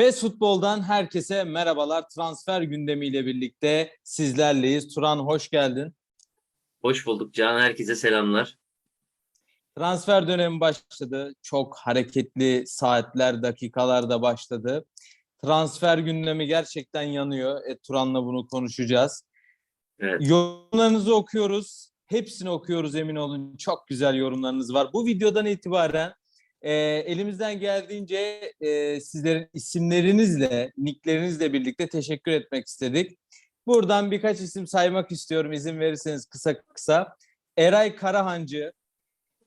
Fast Futbol'dan herkese merhabalar. Transfer gündemiyle birlikte sizlerleyiz. Turan hoş geldin. Hoş bulduk Can. Herkese selamlar. Transfer dönemi başladı. Çok hareketli saatler, dakikalar da başladı. Transfer gündemi gerçekten yanıyor. E, Turan'la bunu konuşacağız. Evet. Yorumlarınızı okuyoruz. Hepsini okuyoruz emin olun. Çok güzel yorumlarınız var. Bu videodan itibaren e, elimizden geldiğince e, sizlerin isimlerinizle, nicklerinizle birlikte teşekkür etmek istedik. Buradan birkaç isim saymak istiyorum izin verirseniz kısa kısa. Eray Karahancı,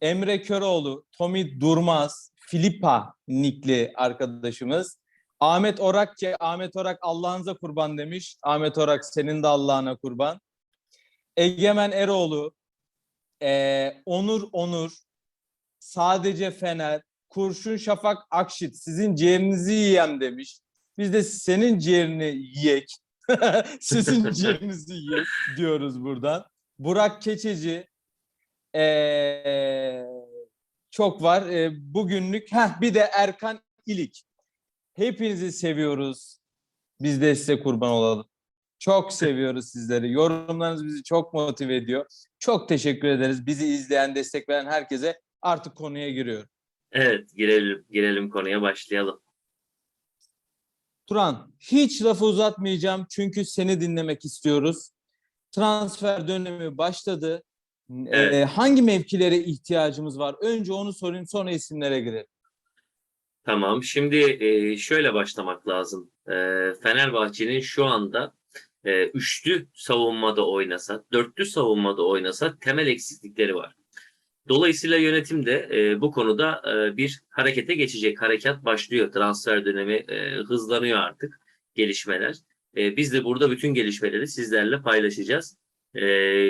Emre Köroğlu, Tommy Durmaz, Filipa nickli arkadaşımız. Ahmet Orak ki Ahmet Orak Allah'ınıza kurban demiş. Ahmet Orak senin de Allah'ına kurban. Egemen Eroğlu, eee, Onur Onur, sadece Fener, Kurşun Şafak Akşit sizin ciğerinizi yiyem demiş. Biz de senin ciğerini yiyek. sizin ciğerinizi yiyek diyoruz buradan. Burak Keçeci, eee, çok var. Eee, bugünlük heh, bir de Erkan İlik. Hepinizi seviyoruz. Biz de size kurban olalım. Çok seviyoruz sizleri. Yorumlarınız bizi çok motive ediyor. Çok teşekkür ederiz. Bizi izleyen, destek veren herkese artık konuya giriyorum. Evet, girelim girelim konuya başlayalım. Turan, hiç lafı uzatmayacağım çünkü seni dinlemek istiyoruz. Transfer dönemi başladı. Evet. Ee, hangi mevkilere ihtiyacımız var? Önce onu sorayım, sonra isimlere girelim. Tamam. Şimdi e, şöyle başlamak lazım. E, Fenerbahçe'nin şu anda e, üçlü savunmada oynasa, dörtlü savunmada oynasa temel eksiklikleri var. Dolayısıyla yönetim de e, bu konuda e, bir harekete geçecek. Harekat başlıyor. Transfer dönemi e, hızlanıyor artık gelişmeler. E, biz de burada bütün gelişmeleri sizlerle paylaşacağız. E,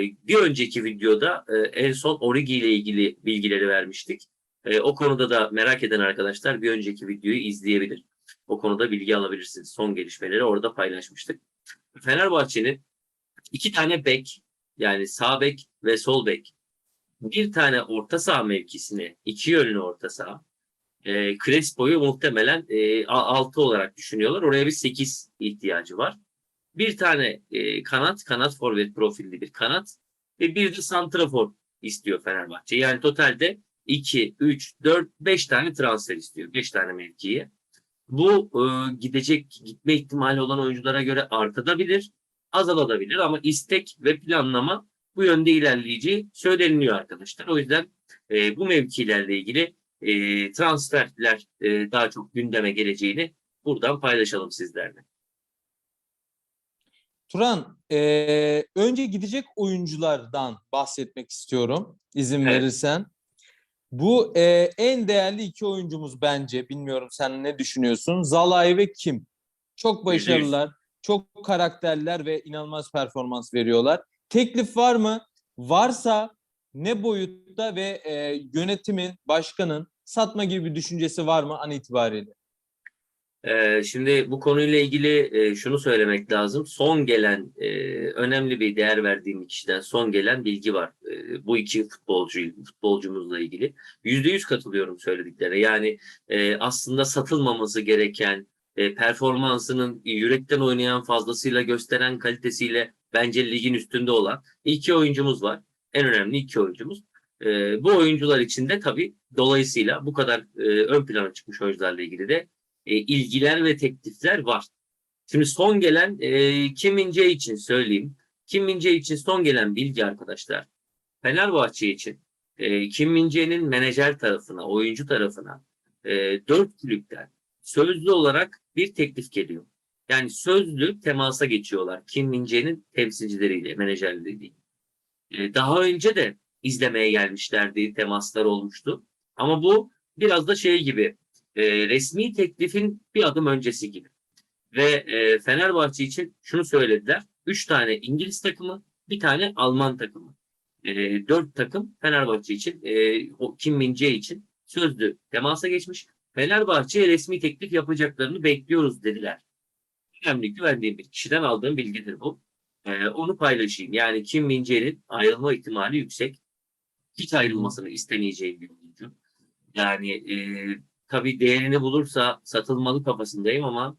bir önceki videoda e, en son Origi ile ilgili bilgileri vermiştik. E, o konuda da merak eden arkadaşlar bir önceki videoyu izleyebilir. O konuda bilgi alabilirsiniz. Son gelişmeleri orada paylaşmıştık. Fenerbahçe'nin iki tane bek yani sağ bek ve sol bek bir tane orta saha mevkisine iki yönlü orta saha e, Crespo'yu muhtemelen e, 6 olarak düşünüyorlar. Oraya bir 8 ihtiyacı var. Bir tane e, kanat, kanat forvet profilli bir kanat ve bir de santrafor istiyor Fenerbahçe. Yani totalde 2, 3, 4, 5 tane transfer istiyor. 5 tane mevkiye. Bu e, gidecek, gitme ihtimali olan oyunculara göre artabilir, azalabilir ama istek ve planlama bu yönde ilerleyeceği söyleniyor arkadaşlar. O yüzden e, bu mevkilerle ilgili e, transferler e, daha çok gündeme geleceğini buradan paylaşalım sizlerle. Turan, eee, önce gidecek oyunculardan bahsetmek istiyorum izin Evet. verirsen. Bu eee, en değerli iki oyuncumuz bence. Bilmiyorum sen ne düşünüyorsun? Zalai ve Kim. Çok başarılılar, çok karakterler ve inanılmaz performans veriyorlar. Teklif var mı? Varsa ne boyutta ve eee, yönetimin, başkanın satma gibi bir düşüncesi var mı an itibariyle? Ee, şimdi bu konuyla ilgili e, şunu söylemek lazım. Son gelen e, önemli bir değer verdiğim kişiden son gelen bilgi var. E, bu iki futbolcu futbolcumuzla ilgili. Yüzde yüz katılıyorum söylediklerine. Yani e, aslında satılmaması gereken e, performansının yürekten oynayan fazlasıyla gösteren kalitesiyle bence ligin üstünde olan iki oyuncumuz var. En önemli iki oyuncumuz. E, bu oyuncular için de tabii dolayısıyla bu kadar e, ön plana çıkmış oyuncularla ilgili de e, ilgiler ve teklifler var. Şimdi son gelen e, Kim için söyleyeyim. Kim Min-jae için son gelen bilgi arkadaşlar. Fenerbahçe için e, Kim Min-jae'nin menajer tarafına, oyuncu tarafına e, dört kulüpten sözlü olarak bir teklif geliyor. Yani sözlü temasa geçiyorlar Kim Min-jae'nin temsilcileriyle, menajerleriyle. E, daha önce de izlemeye gelmişlerdi, temaslar olmuştu. Ama bu biraz da şey gibi e, resmi teklifin bir adım öncesi gibi. Ve e, Fenerbahçe için şunu söylediler. Üç tane İngiliz takımı, bir tane Alman takımı. E, dört takım Fenerbahçe için, e, Kim Min-jae için sözlü temasa geçmiş. Fenerbahçe'ye resmi teklif yapacaklarını bekliyoruz dediler. Önemli güvendiğim bir kişiden aldığım bilgidir bu. E, onu paylaşayım. Yani Kim Min-jae'nin ayrılma ihtimali yüksek. Hiç ayrılmasını istemeyeceği bir oyuncu. Yani e, tabii değerini bulursa satılmalı kafasındayım ama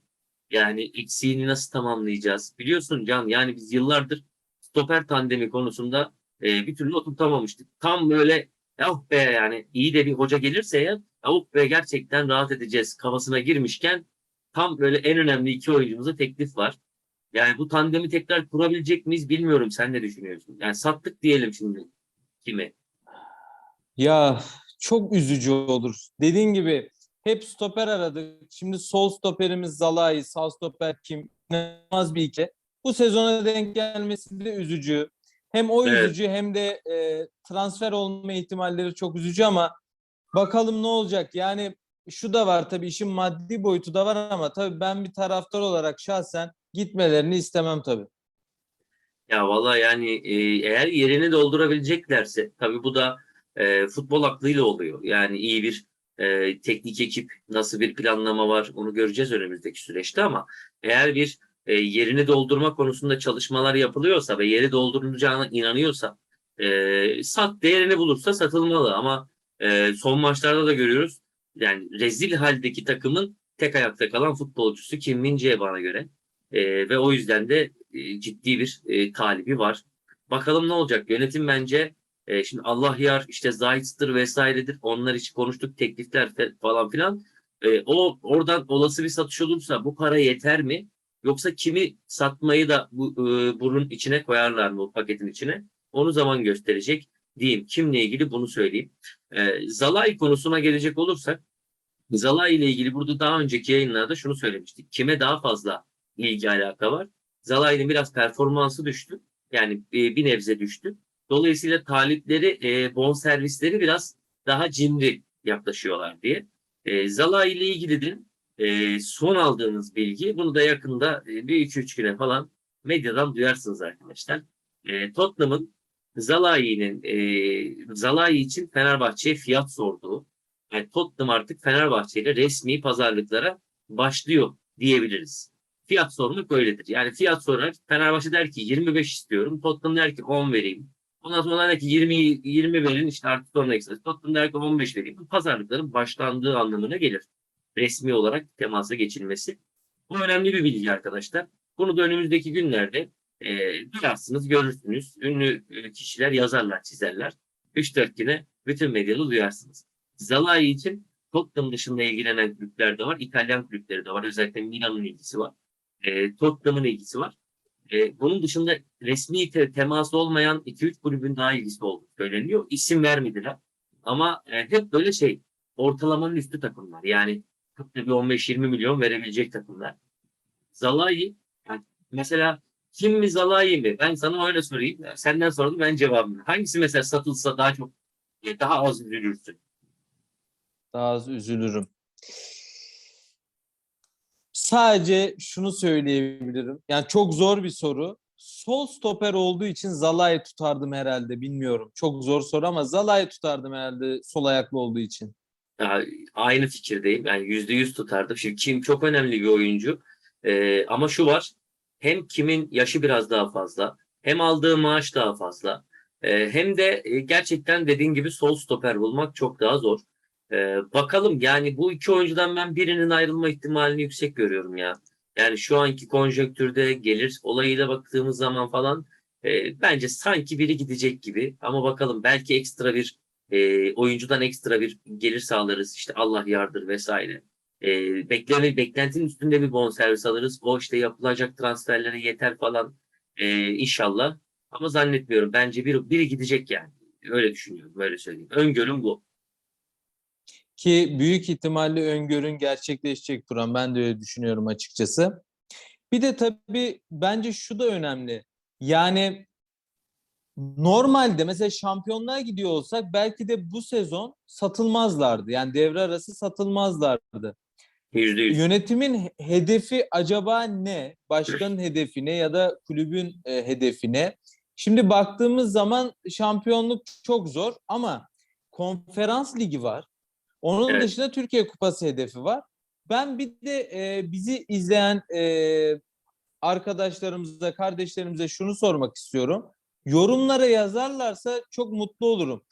yani eksiğini nasıl tamamlayacağız? Biliyorsun Can yani biz yıllardır stoper tandemi konusunda e, bir türlü oturtamamıştık. Tam böyle oh be yani iyi de bir hoca gelirse ya oh be gerçekten rahat edeceğiz kafasına girmişken tam böyle en önemli iki oyuncumuza teklif var. Yani bu tandemi tekrar kurabilecek miyiz bilmiyorum. Sen ne düşünüyorsun? Yani sattık diyelim şimdi kime? Ya çok üzücü olur. Dediğin gibi hep stoper aradık. Şimdi sol stoperimiz Zalai, sağ stoper kim? İnanılmaz bir ikili. Bu sezona denk gelmesi de üzücü. Hem o Evet. üzücü hem de e, transfer olma ihtimalleri çok üzücü ama bakalım ne olacak? Yani şu da var tabii işin maddi boyutu da var ama tabii ben bir taraftar olarak şahsen gitmelerini istemem tabii. Ya valla yani e, eğer yerini doldurabileceklerse tabii bu da e, futbol aklıyla oluyor. Yani iyi bir e, teknik ekip nasıl bir planlama var onu göreceğiz önümüzdeki süreçte ama eğer bir e, yerini doldurma konusunda çalışmalar yapılıyorsa ve yeri doldurulacağına inanıyorsa e, sat değerini bulursa satılmalı ama e, son maçlarda da görüyoruz yani rezil haldeki takımın tek ayakta kalan futbolcusu Kim Min-jae bana göre. E, ve o yüzden de e, ciddi bir e, talibi var. Bakalım ne olacak? Yönetim bence e, şimdi Allah yar işte Zayt'tır vesairedir. Onlar için konuştuk teklifler falan filan. E, o oradan olası bir satış olursa bu para yeter mi? Yoksa kimi satmayı da bu e, bunun içine koyarlar mı bu paketin içine? Onu zaman gösterecek diyeyim. Kimle ilgili bunu söyleyeyim. E, Zalai konusuna gelecek olursak Zalai ile ilgili burada daha önceki yayınlarda şunu söylemiştik. Kime daha fazla ilgi alaka var? Zalai'nin biraz performansı düştü. Yani e, bir nebze düştü. Dolayısıyla talipleri, e, bon servisleri biraz daha cimri yaklaşıyorlar diye. E, Zalai ile ilgili de e, son aldığınız bilgi, bunu da yakında e, bir iki üç güne falan medyadan duyarsınız arkadaşlar. E, Tottenham'ın Zalai'nin e, Zalai için Fenerbahçe'ye fiyat sorduğu, yani Tottenham artık Fenerbahçe ile resmi pazarlıklara başlıyor diyebiliriz. Fiyat sormak öyledir. Yani fiyat sorar Fenerbahçe der ki 25 istiyorum. Tottenham der ki 10 vereyim. Ondan sonra der ki 20 20 verin işte artık sonra ekstra. Tottenham der ki 15 vereyim. Bu pazarlıkların başlandığı anlamına gelir. Resmi olarak temasa geçilmesi. Bu önemli bir bilgi arkadaşlar. Bunu da önümüzdeki günlerde e, duyarsınız, görürsünüz. Ünlü e, kişiler yazarlar, çizerler. 3-4 güne bütün medyada duyarsınız. Zalai için Tottenham dışında ilgilenen kulüpler de var. İtalyan kulüpleri de var. Özellikle Milan'ın ilgisi var. E, Tottenham'ın ilgisi var. E, bunun dışında resmi te- teması olmayan 2-3 kulübün daha ilgisi olduğu söyleniyor. İsim vermediler. Ama e, hep böyle şey ortalamanın üstü takımlar. Yani tıpkı bir 15-20 milyon verebilecek takımlar. Zalai yani mesela kim mi Zalai mi? Ben sana öyle sorayım. Senden sordum ben cevabını. Hangisi mesela satılsa daha çok daha az üzülürsün? Daha az üzülürüm. Sadece şunu söyleyebilirim. Yani çok zor bir soru. Sol stoper olduğu için Zalai tutardım herhalde. Bilmiyorum. Çok zor soru ama Zalai tutardım herhalde sol ayaklı olduğu için. Ya, aynı fikirdeyim. Yani yüzde yüz tutardım. Şimdi Kim çok önemli bir oyuncu. Ee, ama şu var. Hem Kim'in yaşı biraz daha fazla. Hem aldığı maaş daha fazla. Ee, hem de e, gerçekten dediğin gibi sol stoper bulmak çok daha zor. Ee, bakalım yani bu iki oyuncudan ben birinin ayrılma ihtimalini yüksek görüyorum ya. Yani şu anki konjonktürde gelir olayıyla baktığımız zaman falan e, bence sanki biri gidecek gibi. Ama bakalım belki ekstra bir e, oyuncudan ekstra bir gelir sağlarız. İşte Allah yardır vesaire. E, bekleme, beklentinin üstünde bir bonservis alırız. O işte yapılacak transferlere yeter falan e, inşallah. Ama zannetmiyorum. Bence biri, biri gidecek yani. Öyle düşünüyorum. Böyle söyleyeyim. Öngörüm bu. Ki büyük ihtimalle öngörün gerçekleşecek Turan. Ben de öyle düşünüyorum açıkçası. Bir de tabii bence şu da önemli. Yani normalde mesela şampiyonluğa gidiyor olsak belki de bu sezon satılmazlardı. Yani devre arası satılmazlardı. Yüzde yüz. Yönetimin he- hedefi acaba ne? Başkanın hedefi ne ya da kulübün e, hedefi ne? Şimdi baktığımız zaman şampiyonluk çok zor ama konferans ligi var. Onun Evet. dışında Türkiye Kupası hedefi var. Ben bir de e, bizi izleyen e, arkadaşlarımıza, kardeşlerimize şunu sormak istiyorum. Yorumlara yazarlarsa çok mutlu olurum.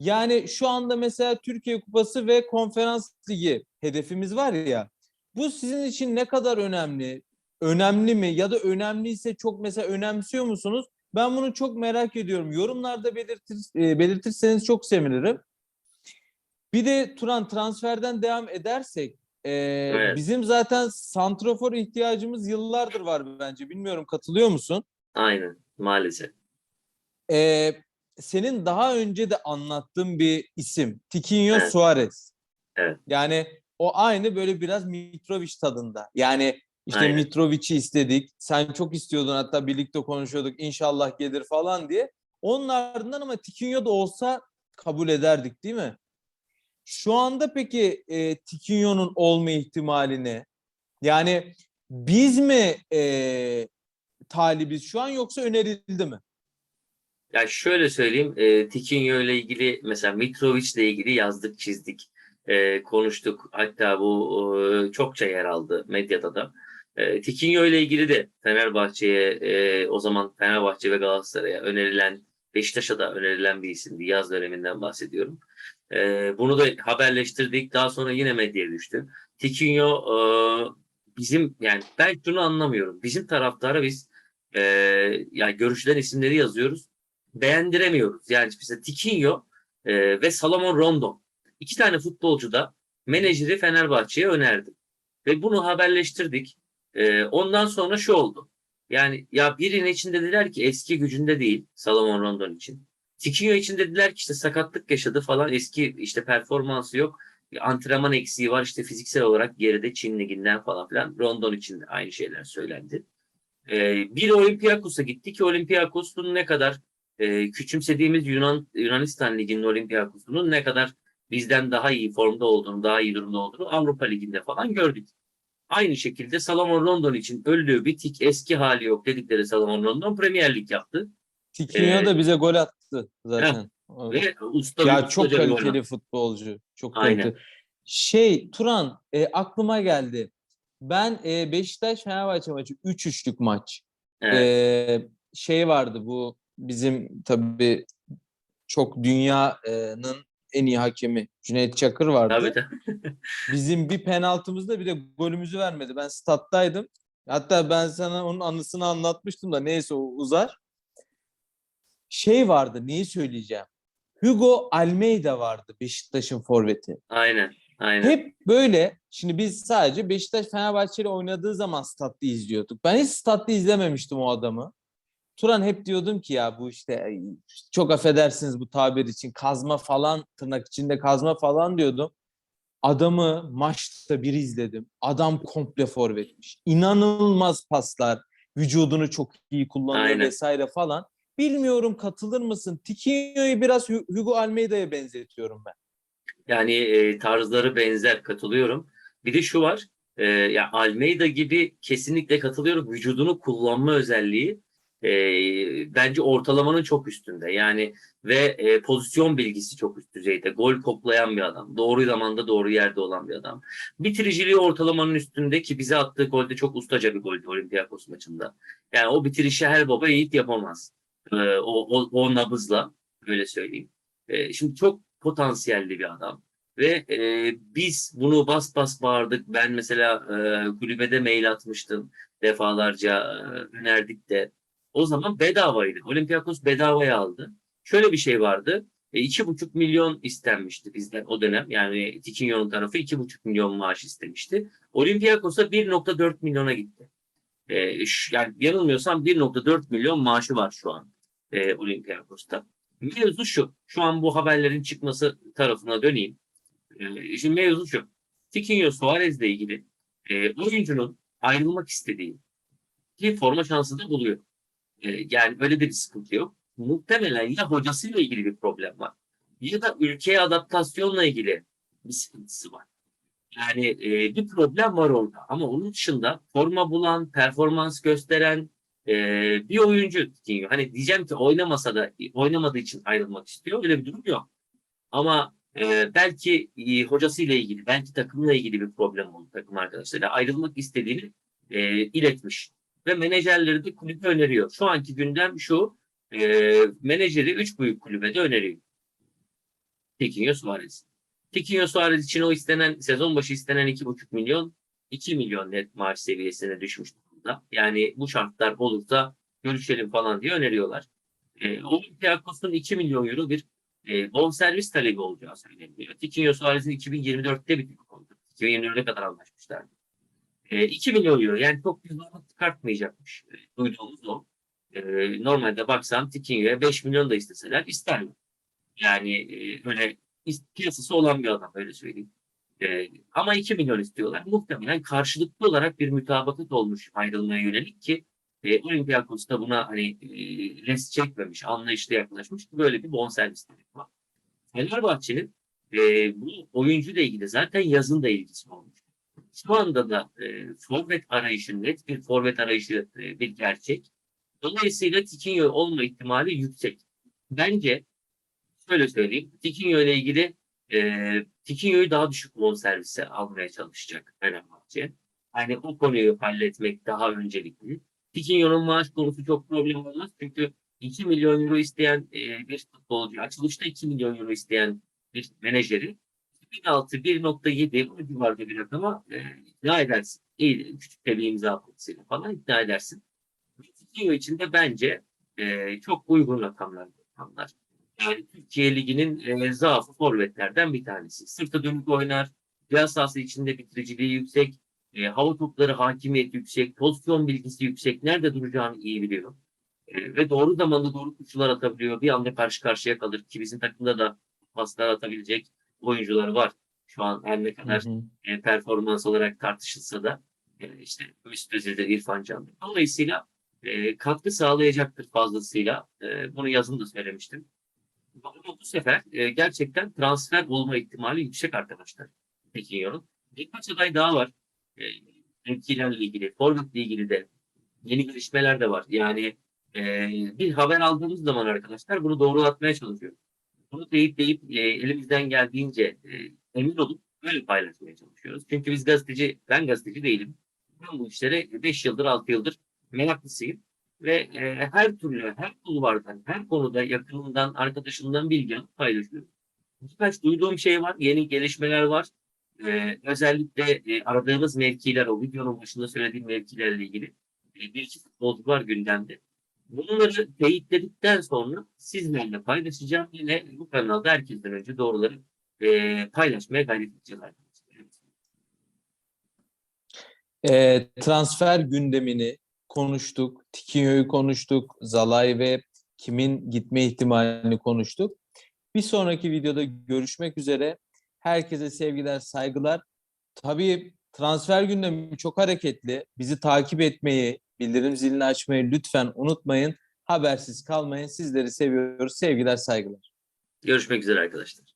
Yani şu anda mesela Türkiye Kupası ve Konferans Ligi hedefimiz var ya. Bu sizin için ne kadar önemli? Önemli mi? Ya da önemliyse çok mesela önemsiyor musunuz? Ben bunu çok merak ediyorum. Yorumlarda belirtir, e, belirtirseniz çok sevinirim. Bir de Turan transferden devam edersek e, Evet. bizim zaten santrofor ihtiyacımız yıllardır var bence. Bilmiyorum katılıyor musun? Aynen maalesef. Ee, senin daha önce de anlattığın bir isim. Tiquinho Evet. Suarez. Evet. Yani o aynı böyle biraz Mitrovic tadında. Yani işte. Mitrovic'i istedik. Sen çok istiyordun hatta birlikte konuşuyorduk. İnşallah gelir falan diye. Onun ardından ama Tiquinho da olsa kabul ederdik değil mi? Şu anda peki e, Tiquinho'nun olma ihtimalini yani biz mi e, talibiz şu an yoksa önerildi mi? Ya şöyle söyleyeyim, e, Tiquinho ile ilgili mesela Mitrovic ile ilgili yazdık, çizdik, e, konuştuk. Hatta bu e, çokça yer aldı medyada da. E, Tiquinho ile ilgili de Fenerbahçe'ye e, o zaman Fenerbahçe ve Galatasaray'a önerilen, Beşiktaş'a da önerilen bir isimdi. Yaz döneminden bahsediyorum. E, bunu da haberleştirdik. Daha sonra yine medyaya düştü. Tiquinho e, bizim yani ben şunu anlamıyorum. Bizim taraftara biz e, yani görüşülen isimleri yazıyoruz beğendiremiyoruz. Yani mesela Tiquinho e, ve Salomon Rondon. İki tane futbolcu da menajeri Fenerbahçe'ye önerdi. Ve bunu haberleştirdik. E, ondan sonra şu oldu. Yani ya birinin için dediler ki eski gücünde değil Salomon Rondon için. Tiquinho için dediler ki işte sakatlık yaşadı falan eski işte performansı yok. Antrenman eksiği var işte fiziksel olarak geride Çin liginden falan filan. Rondon için de aynı şeyler söylendi. E, bir Olympiakos'a gitti ki Olympiakos'un ne kadar e, küçümsediğimiz Yunan Yunanistan Ligi'nin Olympiakos'unun ne kadar bizden daha iyi formda olduğunu, daha iyi durumda olduğunu Avrupa Ligi'nde falan gördük. Aynı şekilde Salomon Rondon için öldüğü bitik eski hali yok dedikleri Salomon Rondon Premier Lig yaptı. Tiquinho Ee, da bize gol attı zaten. Ve usta ya bir çok bir gol kaliteli attı. futbolcu. Çok Aynen. kaliteli. Şey Turan e, aklıma geldi. Ben e, Beşiktaş Fenerbahçe maçı 3-3'lük maç. Evet, E, şey vardı bu bizim tabii çok dünyanın en iyi hakemi Cüneyt Çakır vardı. tabii tabii. Bizim bir penaltımızda bir de golümüzü vermedi. Ben stat'taydım. Hatta ben sana onun anısını anlatmıştım da neyse o uzar. Şey vardı neyi söyleyeceğim. Hugo Almeida vardı Beşiktaş'ın forveti. Aynen. Aynen. Hep böyle şimdi biz sadece Beşiktaş Fenerbahçe ile oynadığı zaman statlı izliyorduk. Ben hiç statlı izlememiştim o adamı. Turan hep diyordum ki ya bu işte çok affedersiniz bu tabir için kazma falan tırnak içinde kazma falan diyordum. Adamı maçta bir izledim. Adam komple forvetmiş. İnanılmaz paslar. Vücudunu çok iyi kullanıyor Aynen. vesaire falan. Bilmiyorum katılır mısın? Tiquinho'yu biraz Hu- Hugo Almeida'ya benzetiyorum ben. Yani e, tarzları benzer katılıyorum. Bir de şu var. E, ya Almeida gibi kesinlikle katılıyorum. Vücudunu kullanma özelliği e, bence ortalamanın çok üstünde. Yani ve e, pozisyon bilgisi çok üst düzeyde. Gol koklayan bir adam. Doğru zamanda doğru yerde olan bir adam. Bitiriciliği ortalamanın üstünde ki bize attığı golde çok ustaca bir goldü Olympiakos maçında. Yani o bitirişi her baba yiğit yapamaz. E, o, o, o nabızla öyle söyleyeyim. E, şimdi çok potansiyelli bir adam. Ve e, biz bunu bas bas bağırdık. Ben mesela e, kulübede mail atmıştım defalarca e, önerdik de. O zaman bedavaydı. Olympiakos bedavaya aldı. Şöyle bir şey vardı. E, iki buçuk milyon istenmişti bizden o dönem. Yani Tiquinho'nun tarafı iki buçuk milyon maaş istemişti. Olympiakos'a 1.4 milyona gitti. E, yani yanılmıyorsam 1.4 milyon maaşı var şu an e, Olympiakos'ta. Mevzu şu. Şu an bu haberlerin çıkması tarafına döneyim. Ee, şimdi mevzu şu. Tiquinho Suarez'le ilgili e, oyuncunun ayrılmak istediği ki forma şansı da buluyor. E, yani öyle de bir sıkıntı yok. Muhtemelen ya hocasıyla ilgili bir problem var ya da ülkeye adaptasyonla ilgili bir sıkıntısı var. Yani e, bir problem var orada. Ama onun dışında forma bulan, performans gösteren e, bir oyuncu Tiquinho. Hani diyeceğim ki oynamasa da oynamadığı için ayrılmak istiyor. Öyle bir durum yok. Ama e, belki e, hocasıyla ilgili, belki takımla ilgili bir problem oldu takım arkadaşlarıyla. Ayrılmak istediğini e, iletmiş. Ve menajerleri de kulübe öneriyor. Şu anki gündem şu, e, menajeri üç büyük kulübede öneriyor. Tiquinho Suarez. Tiquinho Suarez için o istenen sezon başı istenen 2,5 milyon 2 milyon net maaş seviyesine düşmüş durumda. Yani bu şartlar olursa görüşelim falan diye öneriyorlar. E, Olympiakos'un 2 milyon euro bir e, bonservis talebi olacağı söyleniyor. Tiquinho Suarez'in 2024'te bir kontratı. 2024'e kadar anlaşmışlardı. E, 2 milyon euro yani çok bir zorluk çıkartmayacakmış. E, duyduğumuz o. E, normalde baksam Tiquinho'ya 5 milyon da isteseler ister mi? Yani e, öyle piyasası olan bir adam öyle söyleyeyim. E, ama 2 milyon istiyorlar. Muhtemelen karşılıklı olarak bir mütabakat olmuş ayrılmaya yönelik ki e, Olympiakos da buna hani e, res çekmemiş, anlayışlı yaklaşmış. Böyle bir bonservis talebi var. Fenerbahçe'nin e, bu oyuncuyla ilgili zaten yazın da ilgisi olmuş. Şu anda da e, forvet arayışı net bir forvet arayışı e, bir gerçek. Dolayısıyla Tiquinho olma ihtimali yüksek. Bence şöyle söyleyeyim. Tiquinho ile ilgili e, Tiquinho'yu daha düşük bonservise almaya çalışacak Fenerbahçe. Yani o konuyu halletmek daha öncelikli. Tiquinho'nun maaş konusu çok problem olmaz. Çünkü 2 milyon euro isteyen e, bir futbolcu, açılışta 2 milyon euro isteyen bir menajeri 1.6, 1.7 o civarda bir rakama e, ikna edersin. İyi, küçük de bir imza parasıyla falan ikna edersin. Tiquinho için de bence e, çok uygun rakamlar. rakamlar. Yani Türkiye Ligi'nin e, zaafı forvetlerden bir tanesi. Sırtı dönük oynar, cihaz sahası içinde bitiriciliği yüksek, e, hava topları hakimiyet yüksek, pozisyon bilgisi yüksek, nerede duracağını iyi biliyor. E, ve doğru zamanda doğru koşular atabiliyor. Bir anda karşı karşıya kalır ki bizim takımda da paslar atabilecek oyuncular var. Şu an her ne kadar Hı hı. e, performans olarak tartışılsa da e, işte üst düzeyde İrfan Can. Dolayısıyla e, katkı sağlayacaktır fazlasıyla. E, bunu yazın da söylemiştim. Ama bu sefer e, gerçekten transfer olma ihtimali yüksek arkadaşlar. Tekinyo'nun. Birkaç aday daha var. E, mevkilerle ilgili, forvetle ilgili de yeni gelişmeler de var. Yani e, bir haber aldığımız zaman arkadaşlar bunu doğrulatmaya çalışıyoruz. Bunu deyip e, elimizden geldiğince e, emin olup böyle paylaşmaya çalışıyoruz. Çünkü biz gazeteci, ben gazeteci değilim. Ben bu işlere 5 yıldır, 6 yıldır meraklısıyım. Ve e, her türlü, her kulvardan, her konuda yakınından, arkadaşımdan bilgi paylaşıyorum. Birkaç duyduğum şey var, yeni gelişmeler var. E, özellikle e, aradığımız mevkiler, o videonun başında söylediğim mevkilerle ilgili e, bir iki futbolcu var gündemde. Bunları teyitledikten sonra sizlerle paylaşacağım. Yine bu kanalda herkesten önce doğruları e, paylaşmaya gayret edeceğiz. E, transfer gündemini konuştuk. Tikinho'yu konuştuk. Zalay ve kimin gitme ihtimalini konuştuk. Bir sonraki videoda görüşmek üzere. Herkese sevgiler, saygılar. Tabii transfer gündemi çok hareketli. Bizi takip etmeyi, bildirim zilini açmayı lütfen unutmayın. Habersiz kalmayın. Sizleri seviyoruz. Sevgiler, saygılar. Görüşmek üzere arkadaşlar.